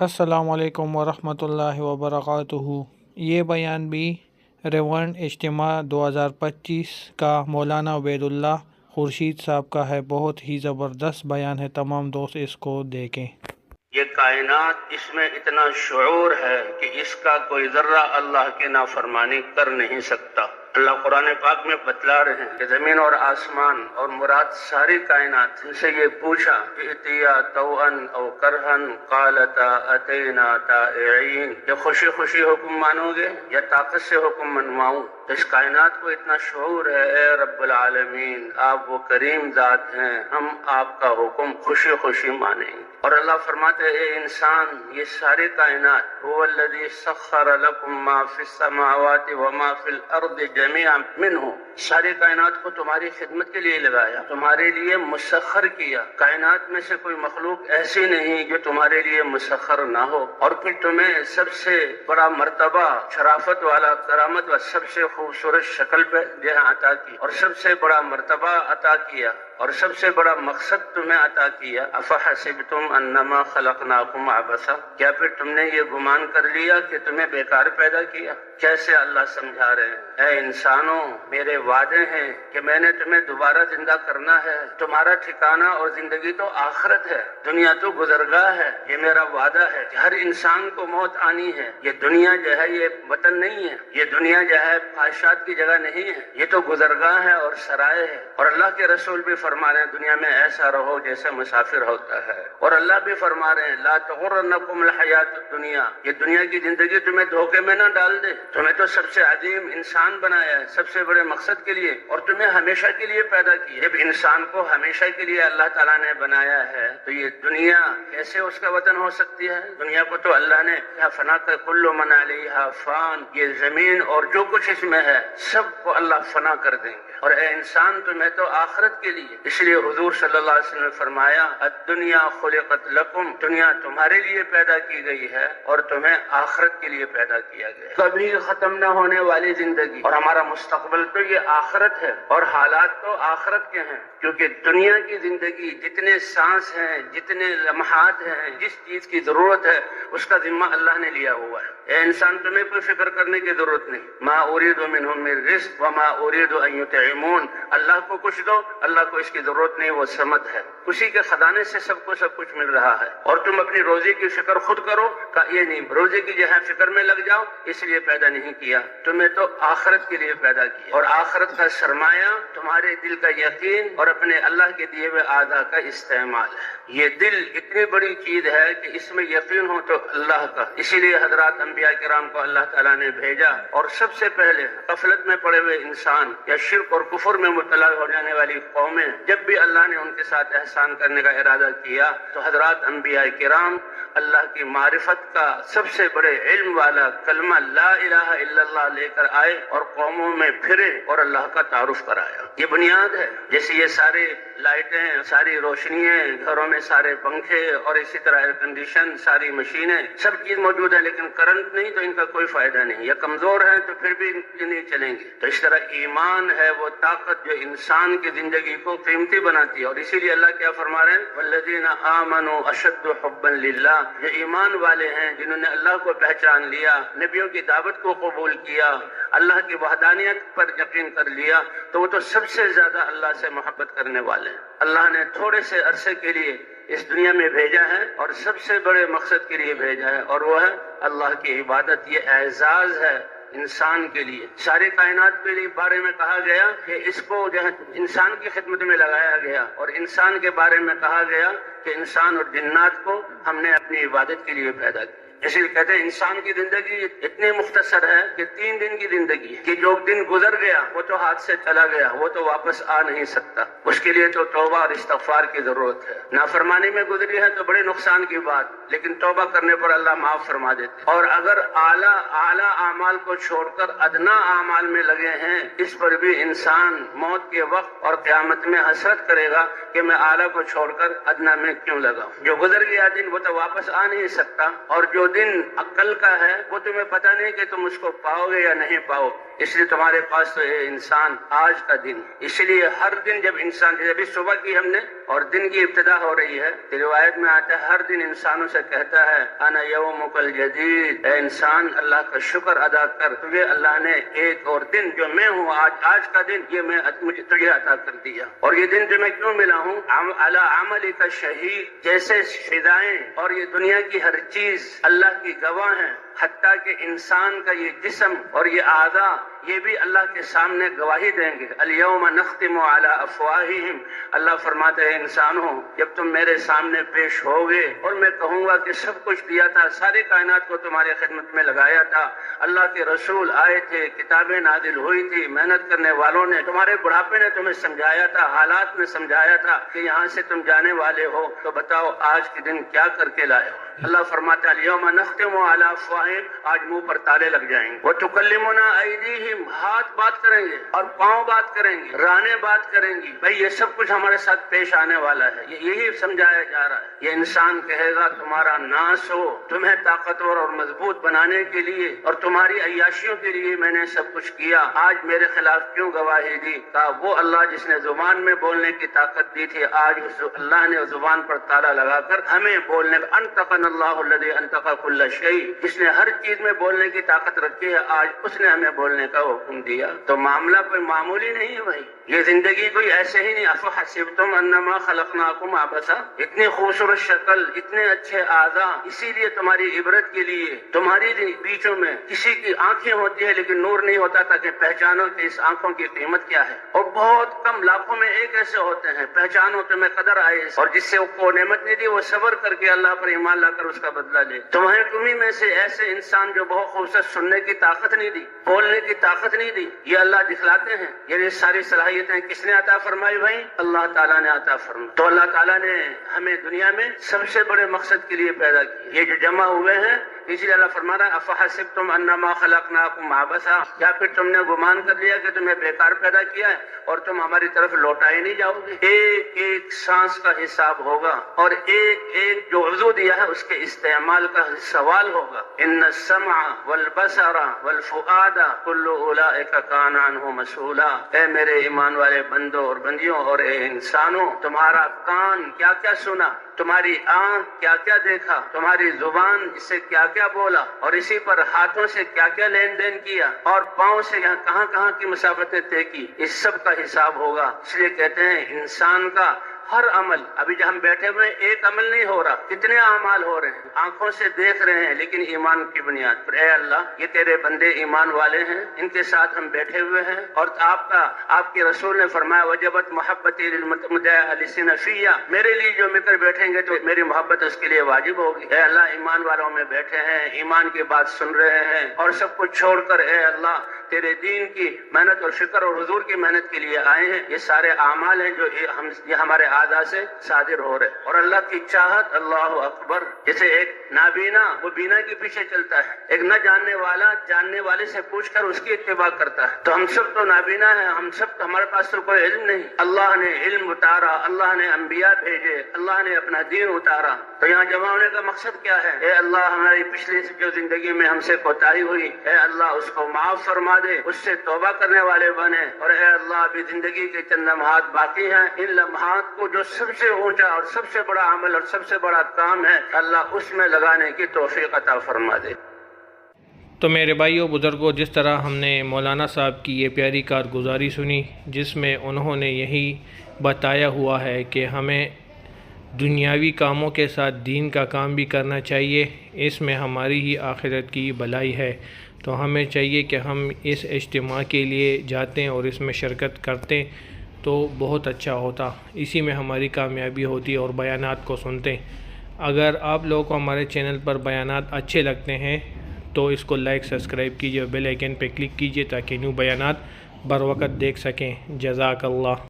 السلام علیکم ورحمۃ اللہ وبرکاتہ۔ یہ بیان بھی ریونڈ اجتماع دو ہزار پچیس کا مولانا عبید اللہ خورشید صاحب کا ہے۔ بہت ہی زبردست بیان ہے۔ تمام دوست اس کو دیکھیں۔ یہ کائنات اس میں اتنا شعور ہے کہ اس کا کوئی ذرہ اللہ کی نافرمانی کر نہیں سکتا۔ اللہ قرآن پاک میں بتلا رہے ہیں کہ زمین اور آسمان اور مراد ساری کائنات ان سے یہ پوچھا کہ اتیا توأن او کرہن قالتا اتینا تائعین یہ خوشی خوشی حکم مانو گے یا طاقت سے حکم منواؤں؟ اس کائنات کو اتنا شعور ہے، اے رب العالمین، آپ وہ کریم ذات ہیں، ہم آپ کا حکم خوشی خوشی مانیں گے اور اللہ فرماتے ہیں، اے انسان، یہ ساری کائنات، هو الذي سخر لكم ما في السماوات وما في الارض جميعا منه سارے کائنات کو تمہاری خدمت کے لیے لگایا، تمہارے لیے مسخر کیا۔ کائنات میں سے کوئی مخلوق ایسی نہیں جو تمہارے لیے مسخر نہ ہو۔ اور پھر تمہیں سب سے بڑا مرتبہ شرافت والا، کرامت و سب سے خوبصورت شکل پہ عطا کی اور سب سے بڑا مرتبہ عطا کیا۔ اور سب سے بڑا مقصد تمہیں عطا کیا، افحسبتم انما خلقناکم عبثا؟ کیا پھر تم نے یہ گمان کر لیا کہ تمہیں بیکار پیدا کیا؟ کیسے اللہ سمجھا رہے ہیں؟ اے انسانوں، میرے وعدے ہیں کہ میں نے تمہیں دوبارہ زندہ کرنا ہے۔ تمہارا ٹھکانہ اور زندگی تو آخرت ہے۔ دنیا تو گزرگاہ ہے۔ یہ میرا وعدہ ہے کہ ہر انسان کو موت آنی ہے۔ یہ دنیا جو ہے، یہ وطن نہیں ہے۔ یہ دنیا جو ہے، خواہشات کی جگہ نہیں ہے۔ یہ تو گزرگاہ ہے اور سرائے ہے۔ اور اللہ کے رسول بھی فرما رہے ہیں، دنیا میں ایسا رہو جیسے مسافر ہوتا ہے۔ اور اللہ بھی فرما رہے ہیں، لا تغرنکم الحیات الدنیا، یہ دنیا کی زندگی تمہیں دھوکے میں نہ ڈال دے۔ تمہیں تو سب سے عظیم انسان بنایا ہے، سب سے بڑے مقصد کے لیے۔ اور تمہیں ہمیشہ کے لیے پیدا کیا جب انسان کو ہمیشہ کے لیے اللہ تعالیٰ نے بنایا ہے، تو یہ دنیا کیسے اس کا وطن ہو سکتی ہے؟ دنیا کو تو اللہ نے فنا کر کلو من علیہ فان، یہ زمین اور جو کچھ اس میں ہے، سب کو اللہ فنا کر دیں گے۔ اور اے انسان، تمہیں تو آخرت کے لیے اس لیے حضور صلی اللہ علیہ وسلم نے فرمایا دنیا خلقت لکم، دنیا تمہارے لیے پیدا کی گئی ہے اور تمہیں آخرت کے لیے پیدا کیا گیا کبھی ختم نہ ہونے والی زندگی۔ اور ہمارا مستقبل تو یہ آخرت ہے اور حالات تو آخرت کے ہیں، کیونکہ دنیا کی زندگی جتنے سانس ہیں، جتنے لمحات ہیں، جس چیز کی ضرورت ہے، اس کا ذمہ اللہ نے لیا ہوا ہے۔ اے انسان، تمہیں کوئی فکر کرنے کی ضرورت نہیں۔ ما اريد منهم من رزق وما اريد ان يطعمون۔ اللہ کو کچھ دو، اللہ کو اس کی ضرورت نہیں، وہ سمت ہے۔ اسی کے خزانے سے سب کو سب کچھ مل رہا ہے۔ اور تم اپنی روزی کی فکر خود کرو کہ یہ نہیں روزی کی جو ہے فکر میں لگ جاؤ، اس لیے پیدا نہیں کیا۔ تمہیں تو آخرت کے لیے پیدا کیا۔ اور آخرت کا سرمایہ تمہارے دل کا یقین اور اپنے اللہ کے دیے ہوئے آدھا کا استعمال ہے۔ یہ دل اتنی بڑی چیز ہے کہ اس میں یقین ہو تو اللہ کا۔ اسی لیے حضرات انبیاء کرام کو اللہ تعالیٰ نے بھیجا۔ اور سب سے پہلے غفلت میں پڑے ہوئے انسان یا شرک اور کفر میں مبتلا ہو جانے والی قومیں جب بھی اللہ نے ان کے ساتھ احسان کرنے کا ارادہ کیا تو حضرات انبیاء کرام اللہ کی معرفت کا سب سے بڑے علم والا کلمہ لا الہ الا اللہ لے کر آئے اور قوموں میں پھرے اور اللہ کا تعارف کرایا۔ یہ بنیاد ہے۔ جیسے یہ سارے لائٹیں، ساری روشنیاں، گھروں میں سارے پنکھے اور اسی طرح ایئر کنڈیشن ساری مشینیں، سب چیز موجود ہے لیکن کرنٹ نہیں تو ان کا کوئی فائدہ نہیں۔ یا کمزور ہے تو پھر بھی نہیں چلیں گے۔ تو اس طرح ایمان ہے وہ طاقت جو انسان کی زندگی کو قیمتی بناتی ہے اور اسی لیے اللہ کیا فرما رہے ہیں؟ والذین آمنوا اشد حبا للہ یہ ایمان والے ہیں، جنہوں نے اللہ کو پہچان لیا، نبیوں کی دعوت کو قبول کیا، اللہ کی وحدانیت پر یقین کر لیا، تو وہ تو سب سے زیادہ اللہ سے محبت کرنے والے ہیں۔ اللہ نے تھوڑے سے عرصے کے لیے اس دنیا میں بھیجا ہے اور سب سے بڑے مقصد کے لیے بھیجا ہے اور وہ ہے اللہ کی عبادت، یہ اعزاز ہے۔ انسان کے لیے۔ سارے کائنات کے لیے بارے میں کہا گیا کہ اس کو جو ہے انسان کی خدمت میں لگایا گیا اور انسان کے بارے میں کہا گیا کہ انسان اور جنات کو ہم نے اپنی عبادت کے لیے پیدا کیا۔ اس لیے کہتے ہیں انسان کی زندگی اتنی مختصر ہے کہ تین دن کی زندگی ہے کہ جو دن گزر گیا وہ تو ہاتھ سے چلا گیا، وہ تو واپس آ نہیں سکتا۔ اس کے لیے تو توبہ اور استغفار کی ضرورت ہے۔ نافرمانی میں گزری ہے تو بڑے نقصان کی بات، لیکن توبہ کرنے پر اللہ معاف فرما دیتے۔ اور اگر اعلیٰ اعلیٰ اعمال کو چھوڑ کر ادنا اعمال میں لگے ہیں، اس پر بھی انسان موت کے وقت اور قیامت میں حسرت کرے گا کہ میں اعلیٰ کو چھوڑ کر ادنا میں کیوں لگاؤں جو گزر گیا دن وہ تو واپس آ نہیں سکتا، اور جو دن عقل کا ہے، وہ تمہیں پتہ نہیں کہ تم اس کو پاؤ گے یا نہیں پاؤ۔ اس لیے تمہارے پاس تو انسان آج کا دن اس لیے ہر دن جب انسان جیسے ابھی صبح کی ہم نے اور دن کی ابتدا ہو رہی ہے، تو روایت میں آتا ہے ہر دن انسانوں سے کہتا ہے، انا یوم کل جدید اے انسان، اللہ کا شکر ادا کر، تجھے اللہ نے ایک اور دن جو میں ہوں، آج آج کا دن، یہ میں مجھے تجھے عطا کر دیا۔ اور یہ دن جو میں کیوں ملا ہوں؟ عم- علی عمل کا شہید، جیسے فضائیں اور یہ دنیا کی ہر چیز اللہ کی گواہ ہیں۔ حتیٰ کہ انسان کا یہ جسم اور یہ آدھا یہ بھی اللہ کے سامنے گواہی دیں گے۔ الیوم نختم علی افواہہم۔ اللہ فرماتے ہیں، انسانوں، جب تم میرے سامنے پیش ہوگے، اور میں کہوں گا کہ سب کچھ دیا تھا، ساری کائنات کو تمہاری خدمت میں لگایا تھا۔ اللہ کے رسول آئے تھے، کتابیں نازل ہوئی تھی محنت کرنے والوں نے، تمہارے بڑھاپے نے تمہیں سمجھایا تھا، حالات میں سمجھایا تھا کہ یہاں سے تم جانے والے ہو۔ تو بتاؤ، آج کے دن کیا کر کے لائے ہو؟ اللہ فرماتا ہے الیوم نختم علی افواہہم۔ آج منہ پر تالے لگ جائیں گے۔ وہ تکلمنا ایدیہم ہاتھ بات کریں گے اور پاؤں بات کریں گے، رانے بات کریں گی۔ بھائی، یہ سب کچھ ہمارے ساتھ پیش آنے والا ہے۔ یہ- یہی سمجھایا جا رہا ہے۔ یہ انسان کہے گا، تمہارا ناس ہو، تمہیں طاقتور اور مضبوط بنانے کے لیے اور تمہاری عیاشیوں کے لیے میں نے سب کچھ کیا۔ آج میرے خلاف کیوں گواہی دی؟ کہا، وہ اللہ جس نے زبان میں بولنے کی طاقت دی تھی، آج اس اللہ نے زبان پر تالا لگا کر ہمیں بولنے کا انتقن اللہ الذي انتق كل شيء جس نے ہر چیز میں بولنے کی طاقت رکھی ہے، آج اس نے ہمیں بولنے کا حکم دیا تو معاملہ کوئی معمولی نہیں ہے بھائی؟ یہ زندگی کوئی ایسے ہی نہیں۔ افحسبتم انما خلقناکم عبثا۔ اتنی خوبصورت شکل، اتنے اچھے اعضاء اسی لیے تمہاری عبرت کے لیے، تمہاری بیچوں میں کسی کی آنکھیں ہوتی ہے لیکن نور نہیں ہوتا تاکہ پہچانو کہ اس آنکھوں کی قیمت کیا ہے۔ اور بہت کم لاکھوں میں ایک ایسے ہوتے ہیں۔ پہچانو تمہیں قدر آئے اور جس سے کو نعمت نہیں دی وہ صبر کر کے اللہ پر ایمان لا کر اس کا بدلہ لے۔ تمہیں تمہیں میں سے ایسے انسان جو بہت خوبصورت سننے کی طاقت نہیں دی، بولنے کی طاقت نہیں دی، یہ اللہ دکھلاتے ہیں۔ یہ ساری صلاحیت صلاحیتیں کس نے عطا فرمائی بھائی؟ اللہ تعالیٰ نے عطا فرمائی۔ تو اللہ تعالیٰ نے ہمیں دنیا میں سب سے بڑے مقصد کے لیے پیدا کی یہ جو جمع ہوئے ہیں اسی لیے اللہ فرما رہا ہے افحسب تم انما خلقناکم عبثا؟ یا پھر تم نے گمان کر لیا کہ تمہیں بیکار پیدا کیا ہے اور تم ہماری طرف لوٹائے نہیں جاؤ گے؟ ایک ایک سانس کا حساب ہوگا اور ایک ایک جو عضو دیا ہے، اس کے استعمال کا سوال ہوگا۔ ان السمع والبصر والفؤاد كل اولئک کان عنہ مسئولا۔ اے میرے ایمان والے بندوں اور بندیوں اور اے انسانوں، تمہارا کان کیا کیا سنا؟ تمہاری آنکھ کیا کیا دیکھا؟ تمہاری زبان اس سے کیا کیا بولا؟ اور اسی پر ہاتھوں سے کیا کیا لین دین کیا؟ اور پاؤں سے یہاں کہاں کہاں کی مسافتیں طے کی؟ اس سب کا حساب ہوگا۔ اس لیے کہتے ہیں انسان کا ہر عمل، ابھی جو ہم بیٹھے ہوئے ہیں، ایک عمل نہیں ہو رہا، کتنے اعمال ہو رہے ہیں؟ آنکھوں سے دیکھ رہے ہیں، لیکن ایمان کی بنیاد پر۔ اے اللہ، یہ تیرے بندے ایمان والے ہیں، ان کے ساتھ ہم بیٹھے ہوئے ہیں۔ اور آپ کا، آپ کے رسول نے فرمایا، وجبت محبت فیہ میرے لیے جو مل کر بیٹھیں گے تو میری محبت اس کے لیے واجب ہوگی۔ اے اللہ، ایمان والوں میں بیٹھے ہیں، ایمان کی بات سن رہے ہیں۔ اور سب کچھ چھوڑ کر، اے اللہ، تیرے دین کی محنت اور شکر اور حضور کی محنت کے لیے آئے ہیں۔ یہ سارے اعمال ہیں جو ہم، یہ ہمارے آدھا سے صادر ہو رہے اور اللہ کی چاہت اللہ اکبر، جیسے ایک نابینا، وہ بینا کے پیچھے چلتا ہے۔ ایک نہ جاننے والا، جاننے والے سے پوچھ کر اس کی اتباع کرتا ہے۔ تو ہم سب تو نابینا ہے ہم سب تو ہمارے پاس تو کوئی علم نہیں۔ اللہ نے علم اتارا، اللہ نے انبیاء بھیجے، اللہ نے اپنا دین اتارا۔ تو یہاں جمع ہونے کا مقصد کیا ہے؟ اے اللہ، ہماری پچھلی جو زندگی میں ہم سے کوتاہی ہوئی، اے اللہ، اس کو معاف فرما دے، اس سے توبہ کرنے والے بنے۔ اور اے اللہ، ابھی زندگی کے چند لمحات باقی ہیں۔ ان لمحات کو جو سب سے اونچا اور سب سے بڑا عمل اور سب سے بڑا کام ہے، اللہ اس میں لگانے کی توفیق عطا فرما دے۔ تو میرے بھائیوں بزرگوں جس طرح ہم نے مولانا صاحب کی یہ پیاری کارگزاری سنی، جس میں انہوں نے یہی بتایا ہوا ہے کہ ہمیں دنیاوی کاموں کے ساتھ دین کا کام بھی کرنا چاہیے، اس میں ہماری ہی آخرت کی بھلائی ہے۔ تو ہمیں چاہیے کہ ہم اس اجتماع کے لیے جاتے اور اس میں شرکت کرتے تو بہت اچھا ہوتا۔ اسی میں ہماری کامیابی ہوتی اور بیانات کو سنتے۔ اگر آپ لوگوں کو ہمارے چینل پر بیانات اچھے لگتے ہیں تو اس کو لائک، سبسکرائب کیجیے بیل آئیکن پہ کلک کیجیے تاکہ نیو بیانات بر وقت دیکھ سکیں۔ جزاک اللہ۔